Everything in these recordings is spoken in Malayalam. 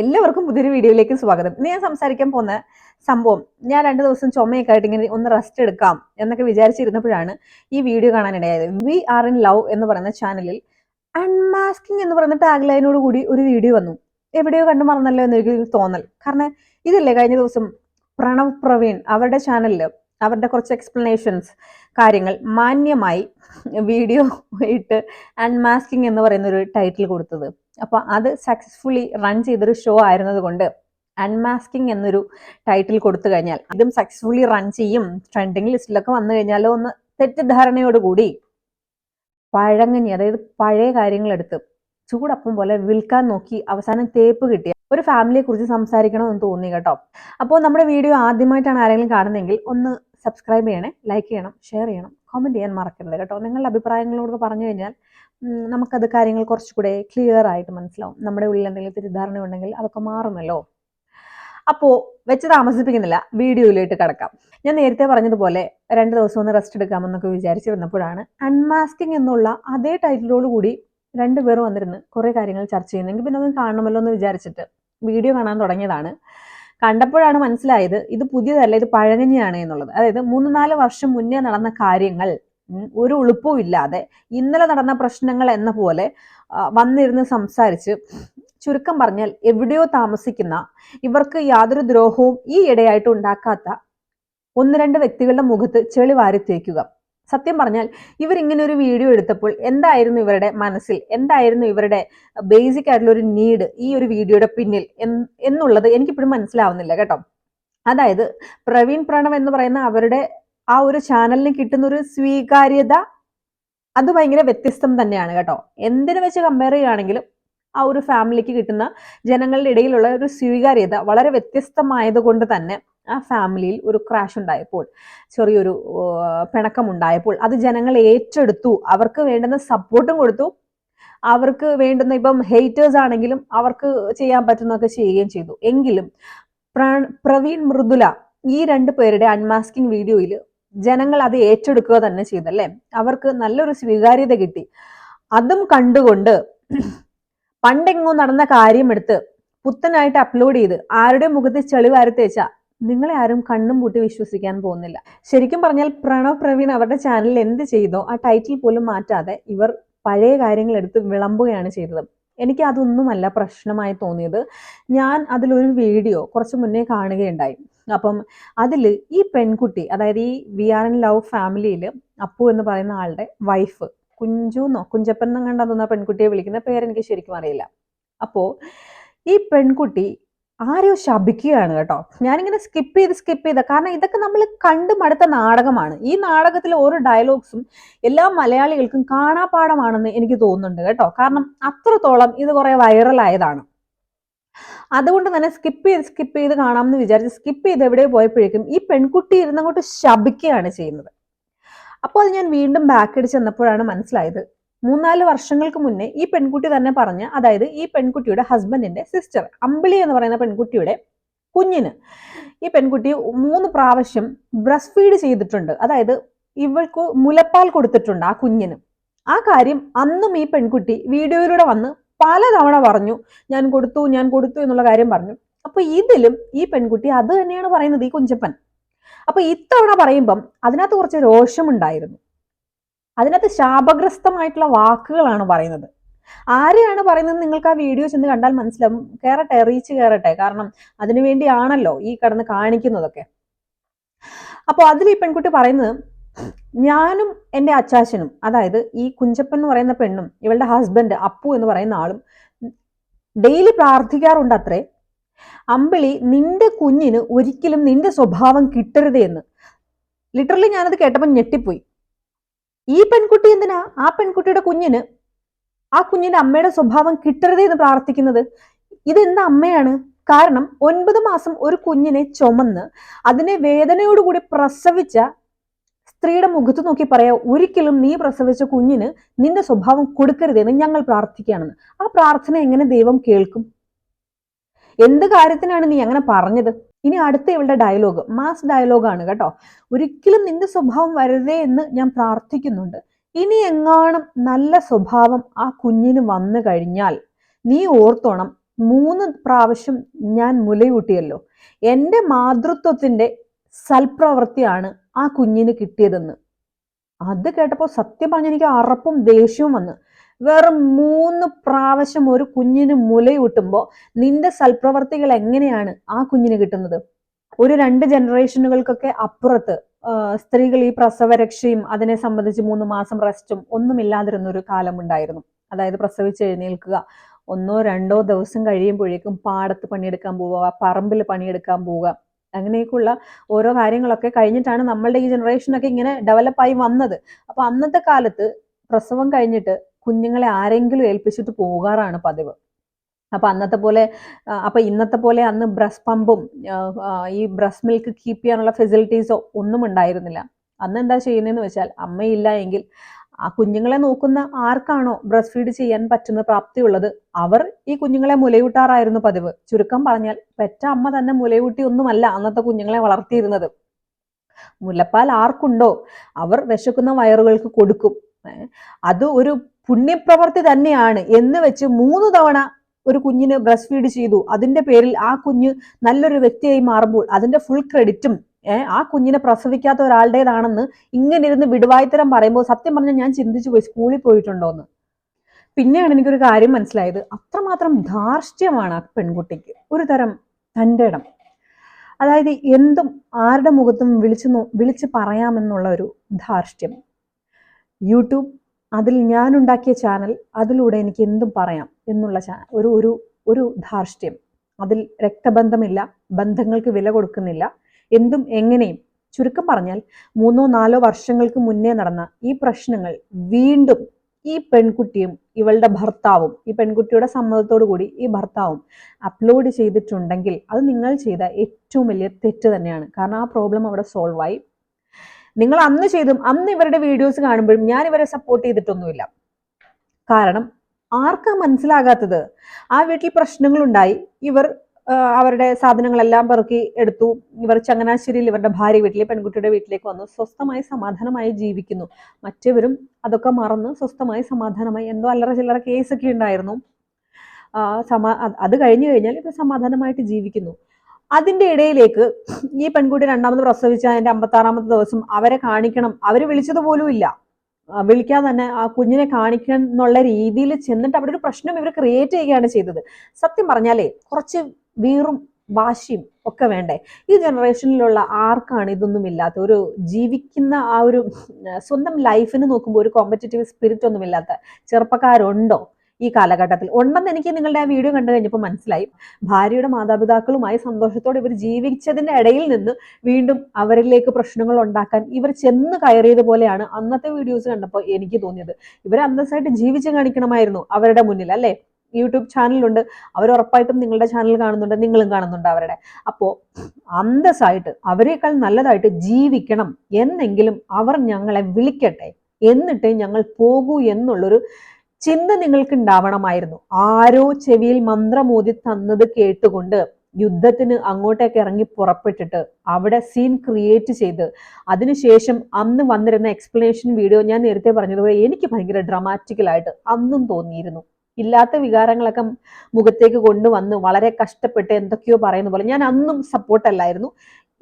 എല്ലാവർക്കും പുതിയൊരു വീഡിയോയിലേക്ക് സ്വാഗതം. ഇന്ന് ഞാൻ സംസാരിക്കാൻ പോകുന്ന സംഭവം ഞാൻ രണ്ട് ദിവസം ചുമയൊക്കെ ആയിട്ട് ഇങ്ങനെ ഒന്ന് റെസ്റ്റ് എടുക്കാം എന്നൊക്കെ വിചാരിച്ചിരുന്നപ്പോഴാണ് ഈ വീഡിയോ കാണാനിടയായത്. വി ആർ ഇൻ ലവ് എന്ന് പറയുന്ന ചാനലിൽ അൺമാസ്കിംഗ് എന്ന് പറയുന്ന ടാഗ് ലൈനോട് കൂടി ഒരു വീഡിയോ വന്നു. എവിടെയോ കണ്ടു മറന്നല്ലോ എന്നൊരു തോന്നൽ. കാരണം ഇതല്ലേ കഴിഞ്ഞ ദിവസം പ്രണവ് പ്രവീൺ അവരുടെ ചാനലിൽ അവരുടെ കുറച്ച് എക്സ്പ്ലനേഷൻസ് കാര്യങ്ങൾ മാന്യമായി വീഡിയോ ഇട്ട് അൺമാസ്കിംഗ് എന്ന് പറയുന്ന ഒരു ടൈറ്റിൽ കൊടുത്തത്. അപ്പോൾ അത് സക്സസ്ഫുള്ളി റൺ ചെയ്തൊരു ഷോ ആയിരുന്നത് കൊണ്ട് അൺമാസ്കിംഗ് എന്നൊരു ടൈറ്റിൽ കൊടുത്തു കഴിഞ്ഞാൽ ഇതും സക്സസ്ഫുള്ളി റൺ ചെയ്യും. ട്രെൻഡിങ് ലിസ്റ്റിലൊക്കെ വന്നു കഴിഞ്ഞാലോ ഒന്ന് തെറ്റിദ്ധാരണയോടുകൂടി പഴങ്ങനി അതായത് പഴയ കാര്യങ്ങളെടുത്ത് ചൂടപ്പം പോലെ വിൽക്കാൻ നോക്കി അവസാനം തേപ്പ് കിട്ടിയ ഒരു ഫാമിലിയെ കുറിച്ച് സംസാരിക്കണമെന്ന് തോന്നി കേട്ടോ. അപ്പോൾ നമ്മുടെ വീഡിയോ ആദ്യമായിട്ടാണ് ആരെങ്കിലും കാണുന്നതെങ്കിൽ ഒന്ന് സബ്സ്ക്രൈബ് ചെയ്യണേ ലൈക്ക് ചെയ്യണം ഷെയർ ചെയ്യണം കമന്റ് ചെയ്യാൻ മറക്കരുത് കേട്ടോ. നിങ്ങളുടെ അഭിപ്രായങ്ങളോട് പറഞ്ഞു കഴിഞ്ഞാൽ നമുക്കത് കാര്യങ്ങൾ കുറച്ചുകൂടെ ക്ലിയർ ആയിട്ട് മനസ്സിലാവും. നമ്മുടെ ഉള്ളിൽ എന്തെങ്കിലും തെറ്റിദ്ധാരണ ഉണ്ടെങ്കിൽ അതൊക്കെ മാറുമല്ലോ. അപ്പോൾ വെച്ച് താമസിപ്പിക്കുന്നില്ല വീഡിയോയിലേക്ക് കടക്കാം. ഞാൻ നേരത്തെ പറഞ്ഞതുപോലെ രണ്ട് ദിവസം ഒന്ന് റെസ്റ്റ് എടുക്കാമെന്നൊക്കെ വിചാരിച്ചിരുന്നപ്പോഴാണ് അൺമാസ്കിംഗ് എന്നുള്ള അതേ ടൈറ്റിലോട് കൂടി രണ്ട് പേർ വന്നിരുന്ന് കുറേ കാര്യങ്ങൾ ചർച്ച ചെയ്യുന്നെങ്കിൽ പിന്നെ ഒന്ന് കാണണമല്ലോ എന്ന് വിചാരിച്ചിട്ട് വീഡിയോ കാണാൻ തുടങ്ങിയതാണ്. കണ്ടപ്പോഴാണ് മനസ്സിലായത് ഇത് പുതിയതല്ല ഇത് പഴകഞ്ഞിയാണ് എന്നുള്ളത്. അതായത് മൂന്ന് നാല് വർഷം മുന്നേ നടന്ന കാര്യങ്ങൾ ഒരു ഉളുപ്പും ഇല്ലാതെ ഇന്നലെ നടന്ന പ്രശ്നങ്ങൾ എന്ന പോലെ വന്നിരുന്ന് സംസാരിച്ച് ചുരുക്കം പറഞ്ഞാൽ എവിടെയോ താമസിക്കുന്ന ഇവർക്ക് യാതൊരു ദ്രോഹവും ഈ ഇടയായിട്ട് ഉണ്ടാക്കാത്ത ഒന്ന് രണ്ട് വ്യക്തികളുടെ മുഖത്ത് ചെളി വാരി തേക്കുക. സത്യം പറഞ്ഞാൽ ഇവരിങ്ങനെ ഒരു വീഡിയോ എടുത്തപ്പോൾ എന്തായിരുന്നു ഇവരുടെ മനസ്സിൽ എന്തായിരുന്നു ഇവരുടെ ബേസിക് ആയിട്ടുള്ള ഒരു നീഡ് ഈ ഒരു വീഡിയോയുടെ പിന്നിൽ എന്ന് എന്നുള്ളത് എനിക്കിപ്പോഴും മനസ്സിലാവുന്നില്ല കേട്ടോ. അതായത് പ്രവീൺ പ്രണവ് എന്ന് പറയുന്ന അവരുടെ ആ ഒരു ചാനലിന് കിട്ടുന്ന ഒരു സ്വീകാര്യത അത് ഭയങ്കര വ്യത്യസ്തം തന്നെയാണ് കേട്ടോ. എന്തിനു വെച്ച് കമ്പയർ ചെയ്യുകയാണെങ്കിലും ആ ഒരു ഫാമിലിക്ക് കിട്ടുന്ന ജനങ്ങളുടെ ഇടയിലുള്ള ഒരു സ്വീകാര്യത വളരെ വ്യത്യസ്തമായതുകൊണ്ട് തന്നെ ആ ഫാമിലിയിൽ ഒരു ക്രാഷ് ഉണ്ടായപ്പോൾ ചെറിയൊരു പിണക്കം ഉണ്ടായപ്പോൾ അത് ജനങ്ങൾ ഏറ്റെടുത്തു. അവർക്ക് വേണ്ടുന്ന സപ്പോർട്ടും കൊടുത്തു. അവർക്ക് വേണ്ടുന്ന ഇപ്പം ഹെയ്റ്റേഴ്സ് ആണെങ്കിലും അവർക്ക് ചെയ്യാൻ പറ്റുന്നതൊക്കെ ചെയ്യുകയും ചെയ്തു. എങ്കിലും പ്രവീൺ മൃദുല ഈ രണ്ട് പേരുടെ അൺമാസ്കിംഗ് വീഡിയോയിൽ ജനങ്ങൾ അത് ഏറ്റെടുക്കുക തന്നെ ചെയ്തല്ലേ അവർക്ക് നല്ലൊരു സ്വീകാര്യത കിട്ടി. അതും കണ്ടുകൊണ്ട് പണ്ടെങ്ങോ നടന്ന കാര്യം എടുത്ത് പുത്തനായിട്ട് അപ്ലോഡ് ചെയ്ത് ആരുടെ മുഖത്ത് ചെളി വാരി നിങ്ങളെ ആരും കണ്ണും പൂട്ടി വിശ്വസിക്കാൻ പോകുന്നില്ല. ശരിക്കും പറഞ്ഞാൽ പ്രണവ് പ്രവീൺ അവരുടെ ചാനലിൽ എന്ത് ചെയ്തോ ആ ടൈറ്റിൽ പോലും മാറ്റാതെ ഇവർ പഴയ കാര്യങ്ങൾ എടുത്ത് വിളമ്പുകയാണ് ചെയ്തത്. എനിക്ക് അതൊന്നുമല്ല പ്രശ്നമായി തോന്നിയത്. ഞാൻ അതിലൊരു വീഡിയോ കുറച്ച് മുന്നേ കാണുകയുണ്ടായി. അപ്പം അതിൽ ഈ പെൺകുട്ടി അതായത് ഈ വി ആർ എൻ ലവ് ഫാമിലിയിൽ അപ്പു എന്ന് പറയുന്ന ആളുടെ വൈഫ് കുഞ്ചു എന്നോ കുഞ്ചപ്പൻ എന്നും കണ്ടാ തോന്നുന്ന പെൺകുട്ടിയെ വിളിക്കുന്ന പേരെനിക്ക് ശരിക്കും അറിയില്ല. അപ്പോൾ ഈ പെൺകുട്ടി ആരെയോ ശപിക്കുകയാണ് കേട്ടോ. ഞാനിങ്ങനെ സ്കിപ്പ് ചെയ്ത് സ്കിപ്പ് ചെയ്ത. കാരണം ഇതൊക്കെ നമ്മൾ കണ്ടു മടുത്ത നാടകമാണ്. ഈ നാടകത്തിലെ ഓരോ ഡയലോഗ്സും എല്ലാ മലയാളികൾക്കും കാണാപ്പാടമാണെന്ന് എനിക്ക് തോന്നുന്നുണ്ട് കേട്ടോ. കാരണം അത്രത്തോളം ഇത് കുറെ വൈറലായതാണ് അതുകൊണ്ട് തന്നെ സ്കിപ്പ് ചെയ്ത് സ്കിപ്പ് ചെയ്ത് കാണാമെന്ന് വിചാരിച്ച് സ്കിപ്പ് ചെയ്ത് എവിടെ പോയപ്പോഴേക്കും ഈ പെൺകുട്ടി ഇരുന്നങ്ങോട്ട് ശപിക്കുകയാണ് ചെയ്യുന്നത്. അപ്പോൾ അത് ഞാൻ വീണ്ടും ബാക്ക് അടിച്ച് ചെന്നപ്പോഴാണ് മനസ്സിലായത്. മൂന്നാൽ വർഷങ്ങൾക്ക് മുന്നേ ഈ പെൺകുട്ടി തന്നെ പറഞ്ഞ് അതായത് ഈ പെൺകുട്ടിയുടെ ഹസ്ബൻഡിന്റെ സിസ്റ്റർ അമ്പിളി എന്ന് പറയുന്ന പെൺകുട്ടിയുടെ കുഞ്ഞിന് ഈ പെൺകുട്ടി മൂന്ന് പ്രാവശ്യം ബ്രസ്റ്റ് ഫീഡ് ചെയ്തിട്ടുണ്ട്. അതായത് ഇവൾക്ക് മുലപ്പാൽ കൊടുത്തിട്ടുണ്ട് ആ കുഞ്ഞിന്. ആ കാര്യം അന്നും ഈ പെൺകുട്ടി വീഡിയോയിലൂടെ വന്ന് പലതവണ പറഞ്ഞു ഞാൻ കൊടുത്തു ഞാൻ കൊടുത്തു എന്നുള്ള കാര്യം പറഞ്ഞു. അപ്പൊ ഇതിലും ഈ പെൺകുട്ടി അത് തന്നെയാണ് പറയുന്നത് ഈ കുഞ്ചപ്പൻ. അപ്പൊ ഇത്തവണ പറയുമ്പം അതിനകത്ത് കുറച്ച് രോഷമുണ്ടായിരുന്നു. അതിനകത്ത് ശാപഗ്രസ്തമായിട്ടുള്ള വാക്കുകളാണ് പറയുന്നത്. ആരെയാണ് പറയുന്നത് നിങ്ങൾക്ക് ആ വീഡിയോ ചെന്ന് കണ്ടാൽ മനസ്സിലാവും. കയറട്ടെ റീച്ച് കയറട്ടെ കാരണം അതിനു വേണ്ടിയാണല്ലോ ഈ കടന്ന് കാണിക്കുന്നതൊക്കെ. അപ്പോൾ അതിൽ ഈ പെൺകുട്ടി പറയുന്നത് ഞാനും എന്റെ അച്ചാച്ചനും അതായത് ഈ കുഞ്ചപ്പൻ എന്ന് പറയുന്ന പെണ്ണും ഇവളുടെ ഹസ്ബൻഡ് അപ്പു എന്ന് പറയുന്ന ആളും ഡെയിലി പ്രാർത്ഥിക്കാറുണ്ട് അത്രേ അമ്പിളി നിന്റെ കുഞ്ഞിന് ഒരിക്കലും നിന്റെ സ്വഭാവം കിട്ടരുത് എന്ന്. ലിറ്ററലി ഞാനത് കേട്ടപ്പോൾ ഞെട്ടിപ്പോയി. ഈ പെൺകുട്ടി എന്തിനാ? ആ പെൺകുട്ടിയുടെ കുഞ്ഞിന് ആ കുഞ്ഞിന്റെ അമ്മയുടെ സ്വഭാവം കിട്ടരുത് എന്ന് പ്രാർത്ഥിക്കുന്നത്? ഇതെന്താ അമ്മയാണ്? കാരണം ഒൻപത് മാസം ഒരു കുഞ്ഞിനെ ചുമന്ന് അതിനെ വേദനയോടുകൂടി പ്രസവിച്ച സ്ത്രീയുടെ മുഖത്ത് നോക്കി പറയാ ഒരിക്കലും നീ പ്രസവിച്ച കുഞ്ഞിന് നിന്റെ സ്വഭാവം കൊടുക്കരുതെന്ന് ഞങ്ങൾ പ്രാർത്ഥിക്കുകയാണെന്ന്. ആ പ്രാർത്ഥന എങ്ങനെ ദൈവം കേൾക്കും? എന്ത് കാര്യത്തിനാണ് നീ അങ്ങനെ പറഞ്ഞത്? ഇനി അടുത്ത ഇവളുടെ ഡയലോഗ് മാസ് ഡയലോഗാണ് കേട്ടോ. ഒരിക്കലും നിന്റെ സ്വഭാവം വരരുതേ എന്ന് ഞാൻ പ്രാർത്ഥിക്കുന്നുണ്ട്. ഇനി എങ്ങാനും നല്ല സ്വഭാവം ആ കുഞ്ഞിന് വന്നു കഴിഞ്ഞാൽ നീ ഓർത്തോണം മൂന്ന് പ്രാവശ്യം ഞാൻ മുലയൂട്ടിയല്ലോ. എന്റെ മാതൃത്വത്തിന്റെ സൽപ്രവൃത്തിയാണ് ആ കുഞ്ഞിന് കിട്ടിയതെന്ന്. അത് കേട്ടപ്പോൾ സത്യം പറഞ്ഞ എനിക്ക് അറപ്പും ദേഷ്യവും വന്ന്. വെറും മൂന്ന് പ്രാവശ്യം ഒരു കുഞ്ഞിന് മുലയൂട്ടുമ്പോൾ നിന്റെ സൽപ്രവർത്തികൾ എങ്ങനെയാണ് ആ കുഞ്ഞിന് കിട്ടുന്നത്? ഒരു രണ്ട് ജനറേഷനുകൾക്കൊക്കെ അപ്പുറത്ത് സ്ത്രീകൾ ഈ പ്രസവരക്ഷയും അതിനെ സംബന്ധിച്ച് മൂന്ന് മാസം റെസ്റ്റും ഒന്നുമില്ലാതിരുന്ന ഒരു കാലമുണ്ടായിരുന്നു. അതായത് പ്രസവിച്ച് എഴുന്നേൽക്കുക. ഒന്നോ രണ്ടോ ദിവസം കഴിയുമ്പോഴേക്കും പാടത്ത് പണിയെടുക്കാൻ പോവുക പറമ്പിൽ പണിയെടുക്കാൻ പോവുക. അങ്ങനെയൊക്കെയുള്ള ഓരോ കാര്യങ്ങളൊക്കെ കഴിഞ്ഞിട്ടാണ് നമ്മളുടെ ഈ ജനറേഷനൊക്കെ ഇങ്ങനെ ഡെവലപ്പായി വന്നത്. അപ്പൊ അന്നത്തെ കാലത്ത് പ്രസവം കഴിഞ്ഞിട്ട് കുഞ്ഞുങ്ങളെ ആരെങ്കിലും ഏൽപ്പിച്ചിട്ട് പോകാറാണ് പതിവ്. അപ്പൊ അന്നത്തെ പോലെ അപ്പൊ ഇന്നത്തെ പോലെ അന്ന് ബ്രസ് പമ്പും ഈ ബ്രസ് മിൽക്ക് കീപ്പ് ചെയ്യാനുള്ള ഫെസിലിറ്റീസോ ഒന്നും ഉണ്ടായിരുന്നില്ല. അന്ന് എന്താ ചെയ്യുന്നതെന്ന് വെച്ചാൽ അമ്മയില്ല എങ്കിൽ ആ കുഞ്ഞുങ്ങളെ നോക്കുന്ന ആർക്കാണോ ബ്രസ്റ്റ് ഫീഡ് ചെയ്യാൻ പറ്റുന്ന പ്രാപ്തിയുള്ളത്? അവർ ഈ കുഞ്ഞുങ്ങളെ മുലയൂട്ടാറായിരുന്നു പതിവ്. ചുരുക്കം പറഞ്ഞാൽ പെറ്റ അമ്മ തന്നെ മുലയൂട്ടി ഒന്നുമല്ല അന്നത്തെ കുഞ്ഞുങ്ങളെ വളർത്തിയിരുന്നത്. മുലപ്പാൽ ആർക്കുണ്ടോ? അവർ വിശക്കുന്ന വയറുകൾക്ക് കൊടുക്കും. അത് ഒരു പുണ്യപ്രവർത്തി തന്നെയാണ് എന്ന് വെച്ച് മൂന്ന് തവണ ഒരു കുഞ്ഞിന് ബ്രസ്റ്റ് ഫീഡ് ചെയ്തു. അതിന്റെ പേരിൽ ആ കുഞ്ഞ് നല്ലൊരു വ്യക്തിയായി മാറുമ്പോൾ അതിന്റെ ഫുൾ ക്രെഡിറ്റും ആ കുഞ്ഞിനെ പ്രസവിക്കാത്ത ഒരാളുടേതാണെന്ന് ഇങ്ങനെ ഇരുന്ന് വിടുവായ്ത്തരം പറയുമ്പോൾ സത്യം പറഞ്ഞാൽ ഞാൻ ചിന്തിച്ചു പോയി സ്കൂളിൽ പോയിട്ടുണ്ടോന്ന്. പിന്നെയാണ് എനിക്കൊരു കാര്യം മനസ്സിലായത്. അത്രമാത്രം ധാർഷ്ട്യമാണ് ആ പെൺകുട്ടിക്ക്. ഒരു തരം തന്റെ ഇടം. അതായത് എന്തും ആരുടെ മുഖത്തും വിളിച്ചു വിളിച്ച് പറയാമെന്നുള്ള ഒരു ധാർഷ്ട്യം. യൂട്യൂബ് അതിൽ ഞാനുണ്ടാക്കിയ ചാനൽ അതിലൂടെ എനിക്ക് എന്തും പറയാം എന്നുള്ള ഒരു ഒരു ഒരു ധാർഷ്ട്യം. അതിൽ രക്തബന്ധമില്ല ബന്ധങ്ങൾക്ക് വില കൊടുക്കുന്നില്ല. എന്തും എങ്ങനെയും. ചുരുക്കം പറഞ്ഞാൽ മൂന്നോ നാലോ വർഷങ്ങൾക്ക് മുന്നേ നടന്ന ഈ പ്രശ്നങ്ങൾ വീണ്ടും ഈ പെൺകുട്ടിയും ഇവളുടെ ഭർത്താവും ഈ പെൺകുട്ടിയുടെ സമ്മതത്തോടു കൂടി ഈ ഭർത്താവും അപ്ലോഡ് ചെയ്തിട്ടുണ്ടെങ്കിൽ അത് നിങ്ങൾ ചെയ്ത ഏറ്റവും വലിയ തെറ്റ് തന്നെയാണ്. കാരണം ആ പ്രോബ്ലം അവിടെ സോൾവ് ആയി. നിങ്ങൾ അന്ന് ചെയ്തും അന്ന് ഇവരുടെ വീഡിയോസ് കാണുമ്പോഴും ഞാൻ ഇവരെ സപ്പോർട്ട് ചെയ്തിട്ടൊന്നുമില്ല. കാരണം ആർക്കാ മനസ്സിലാകാത്തത്? ആ വീട്ടിൽ പ്രശ്നങ്ങളുണ്ടായി. ഇവർ അവരുടെ സാധനങ്ങളെല്ലാം പെറുക്കി എടുത്തു. ഇവർ ചങ്ങനാശ്ശേരിയിൽ ഇവരുടെ ഭാര്യ വീട്ടിലെ പെൺകുട്ടിയുടെ വീട്ടിലേക്ക് വന്നു. സ്വസ്ഥമായി സമാധാനമായി ജീവിക്കുന്നു. മറ്റവരും അതൊക്കെ മറന്ന് സ്വസ്ഥമായി സമാധാനമായി എന്തോ അല്ലറ ചില്ലറ കേസൊക്കെ ഉണ്ടായിരുന്നു. സമാ അത് കഴിഞ്ഞു കഴിഞ്ഞാൽ ഇവർ സമാധാനമായിട്ട് ജീവിക്കുന്നു. അതിന്റെ ഇടയിലേക്ക് ഈ പെൺകുട്ടി രണ്ടാമത് പ്രസവിച്ച അതിന്റെ അമ്പത്താറാമത്തെ ദിവസം അവരെ കാണിക്കണം. അവർ വിളിച്ചത് പോലും ഇല്ല. വിളിക്കാതെ തന്നെ ആ കുഞ്ഞിനെ കാണിക്കണം എന്നുള്ള രീതിയിൽ ചെന്നിട്ട് അവിടെ ഒരു പ്രശ്നം ഇവർ ക്രിയേറ്റ് ചെയ്യുകയാണ് ചെയ്തത്. സത്യം പറഞ്ഞാലേ കുറച്ച് വീറും വാശിയും ഒക്കെ വേണ്ടേ? ഈ ജനറേഷനിലുള്ള ആർക്കാണ് ഇതൊന്നും ഇല്ലാത്ത? ഒരു ജീവിക്കുന്ന ആ ഒരു സ്വന്തം ലൈഫിന് നോക്കുമ്പോൾ ഒരു കോമ്പറ്റേറ്റീവ് സ്പിരിറ്റ് ഒന്നും ഇല്ലാത്ത ചെറുപ്പക്കാരുണ്ടോ ഈ കാലഘട്ടത്തിൽ? ഉണ്ടെന്ന് എനിക്ക് നിങ്ങളുടെ ആ വീഡിയോ കണ്ടു കഴിഞ്ഞപ്പോൾ മനസ്സിലായി. ഭാര്യയുടെ മാതാപിതാക്കളുമായി സന്തോഷത്തോടെ ഇവർ ജീവിച്ചതിന്റെ ഇടയിൽ നിന്ന് വീണ്ടും അവരിലേക്ക് പ്രശ്നങ്ങൾ ഉണ്ടാക്കാൻ ഇവർ ചെന്ന് കയറിയത് പോലെയാണ് അന്നത്തെ വീഡിയോസ് കണ്ടപ്പോൾ എനിക്ക് തോന്നിയത്. ഇവർ അന്തസ്സായിട്ട് ജീവിച്ച് കാണിക്കണമായിരുന്നു അവരുടെ മുന്നിൽ അല്ലേ? യൂട്യൂബ് ചാനലുണ്ട് അവർ ഉറപ്പായിട്ടും നിങ്ങളുടെ ചാനൽ കാണുന്നുണ്ട് നിങ്ങളും കാണുന്നുണ്ട് അവരുടെ. അപ്പോൾ അന്തസ്സായിട്ട് അവരെക്കാൾ നല്ലതായിട്ട് ജീവിക്കണം എന്നെങ്കിലും അവർ ഞങ്ങളെ വിളിക്കട്ടെ എന്നിട്ട് ഞങ്ങൾ പോകൂ എന്നുള്ളൊരു ചിന്ത നിങ്ങൾക്ക് ഉണ്ടാവണമായിരുന്നു ആരോ ചെവിയിൽ മന്ത്രമോതി തന്നത് കേട്ടുകൊണ്ട് യുദ്ധത്തിന് അങ്ങോട്ടേക്ക് ഇറങ്ങി പുറപ്പെട്ടിട്ട് അവിടെ സീൻ ക്രിയേറ്റ് ചെയ്ത് അതിനുശേഷം അന്ന് വന്നിരുന്ന എക്സ്പ്ലനേഷൻ വീഡിയോ ഞാൻ നേരത്തെ പറഞ്ഞതുപോലെ എനിക്ക് ഭയങ്കര ഡ്രമാറ്റിക്കലായിട്ട് അന്നും തോന്നിയിരുന്നു. ഇല്ലാത്ത വികാരങ്ങളൊക്കെ മുഖത്തേക്ക് കൊണ്ടുവന്ന് വളരെ കഷ്ടപ്പെട്ട് എന്തൊക്കെയോ പറയുന്ന പോലെ ഞാൻ അന്നും സപ്പോർട്ടല്ലായിരുന്നു.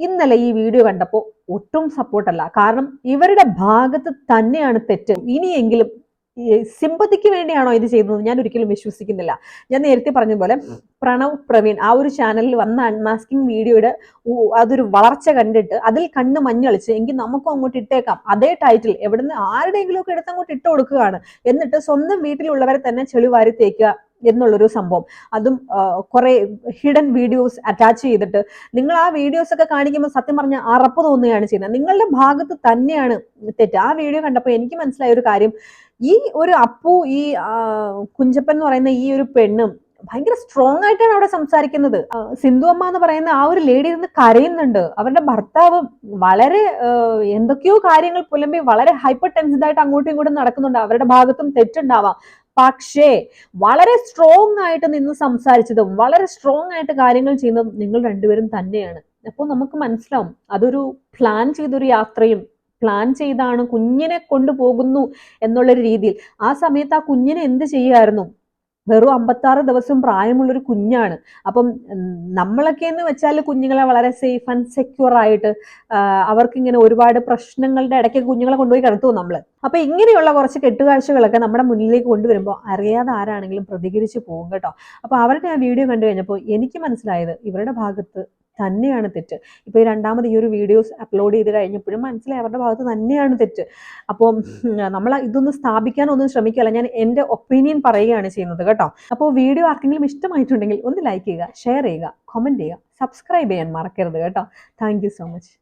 ഇന്നലെ ഈ വീഡിയോ കണ്ടപ്പോൾ ഒട്ടും സപ്പോർട്ടല്ല. കാരണം ഇവരുടെ ഭാഗത്ത് തന്നെയാണ് തെറ്റ്. ഇനിയെങ്കിലും സിമ്പതിക്ക് വേണ്ടിയാണോ ഇത് ചെയ്യുന്നത്? ഞാൻ ഒരിക്കലും വിശ്വസിക്കുന്നില്ല. ഞാൻ നേരത്തെ പറഞ്ഞ പോലെ പ്രണവ് പ്രവീൺ ആ ഒരു ചാനലിൽ വന്ന അൺമാസ്കിംഗ് വീഡിയോയുടെ അതൊരു വളർച്ച കണ്ടിട്ട് അതിൽ കണ്ണ് മഞ്ഞളിച്ച് എങ്കിൽ നമുക്കും അങ്ങോട്ട് ഇട്ടേക്കാം. അതേ ടൈറ്റിൽ എവിടുന്ന് ആരുടെയെങ്കിലും ഒക്കെ എടുത്ത് അങ്ങോട്ട് ഇട്ട് കൊടുക്കുകയാണ്. എന്നിട്ട് സ്വന്തം വീട്ടിലുള്ളവരെ തന്നെ ചെളിവാരി തേക്കുക. എന്നുള്ളൊരു സംഭവം. അതും കുറെ ഹിഡൻ വീഡിയോസ് അറ്റാച്ച് ചെയ്തിട്ട് നിങ്ങൾ ആ വീഡിയോസ് ഒക്കെ കാണിക്കുമ്പോൾ സത്യം പറഞ്ഞ അറപ്പ് തോന്നുകയാണ് ചെയ്യുന്നത്. നിങ്ങളുടെ ഭാഗത്ത് തന്നെയാണ് തെറ്റ്. ആ വീഡിയോ കണ്ടപ്പോൾ എനിക്ക് മനസ്സിലായ ഒരു കാര്യം ഈ ഒരു അപ്പു ഈ കുഞ്ചപ്പൻ എന്ന് പറയുന്ന ഈ ഒരു പെണ്ണും ഭയങ്കര സ്ട്രോങ് ആയിട്ടാണ് അവിടെ സംസാരിക്കുന്നത്. സിന്ധു അമ്മ എന്ന് പറയുന്ന ആ ഒരു ലേഡി ഇരുന്ന് കരയുന്നുണ്ട്. അവരുടെ ഭർത്താവ് വളരെ എന്തൊക്കെയോ കാര്യങ്ങൾ പുലമ്പി വളരെ ഹൈപ്പർ ടെൻസ്ഡ് ആയിട്ട് അങ്ങോട്ടും ഇങ്ങോട്ടും നടക്കുന്നുണ്ട്. അവരുടെ ഭാഗത്തും തെറ്റുണ്ടാവാം. പക്ഷേ വളരെ സ്ട്രോങ് ആയിട്ട് നിന്ന് സംസാരിച്ചതും വളരെ സ്ട്രോങ് ആയിട്ട് കാര്യങ്ങൾ ചെയ്യുന്നതും നിങ്ങൾ രണ്ടുപേരും തന്നെയാണ്. അപ്പോൾ നമുക്ക് മനസ്സിലാവും അതൊരു പ്ലാൻ ചെയ്തൊരു യാത്രയും പ്ലാൻ ചെയ്താണ് കുഞ്ഞിനെ കൊണ്ടുപോകുന്നു എന്നുള്ളൊരു രീതിയിൽ. ആ സമയത്ത് ആ കുഞ്ഞിനെ എന്ത് ചെയ്യുമായിരുന്നു? വെറും അമ്പത്താറ് ദിവസം പ്രായമുള്ളൊരു കുഞ്ഞാണ്. അപ്പം നമ്മളൊക്കെ എന്ന് വെച്ചാൽ കുഞ്ഞുങ്ങളെ വളരെ സേഫ് ആൻഡ് സെക്യൂർ ആയിട്ട് അവർക്കിങ്ങനെ ഒരുപാട് പ്രശ്നങ്ങളുടെ ഇടയ്ക്ക് കുഞ്ഞുങ്ങളെ കൊണ്ടുപോയി കിടത്തും നമ്മൾ അപ്പൊ ഇങ്ങനെയുള്ള കുറച്ച് കെട്ടുകാഴ്ചകളൊക്കെ നമ്മുടെ മുന്നിലേക്ക് കൊണ്ടുവരുമ്പോൾ അറിയാതെ ആരാണെങ്കിലും പ്രതികരിച്ച് പോകും കേട്ടോ. അപ്പൊ അവരുടെ ആ വീഡിയോ കണ്ടു കഴിഞ്ഞപ്പോൾ എനിക്ക് മനസ്സിലായത് ഇവരുടെ ഭാഗത്ത് തന്നെയാണ് തെറ്റ്. ഇപ്പോൾ ഈ രണ്ടാമത് ഈ ഒരു വീഡിയോസ് അപ്ലോഡ് ചെയ്ത് കഴിഞ്ഞപ്പോഴും മനസ്സിലായി അവരുടെ ഭാഗത്ത് തന്നെയാണ് തെറ്റ്. അപ്പോൾ നമ്മൾ ഇതൊന്ന് സ്ഥാപിക്കാനൊന്നും ശ്രമിക്കുകയല്ല. ഞാൻ എന്റെ ഒപ്പീനിയൻ പറയുകയാണ് ചെയ്യുന്നത് കേട്ടോ. അപ്പോൾ വീഡിയോ ആർക്കെങ്കിലും ഇഷ്ടമായിട്ടുണ്ടെങ്കിൽ ഒന്ന് ലൈക്ക് ചെയ്യുക ഷെയർ ചെയ്യുക കമന്റ് ചെയ്യുക സബ്സ്ക്രൈബ് ചെയ്യാൻ മറക്കരുത് കേട്ടോ. Thank so much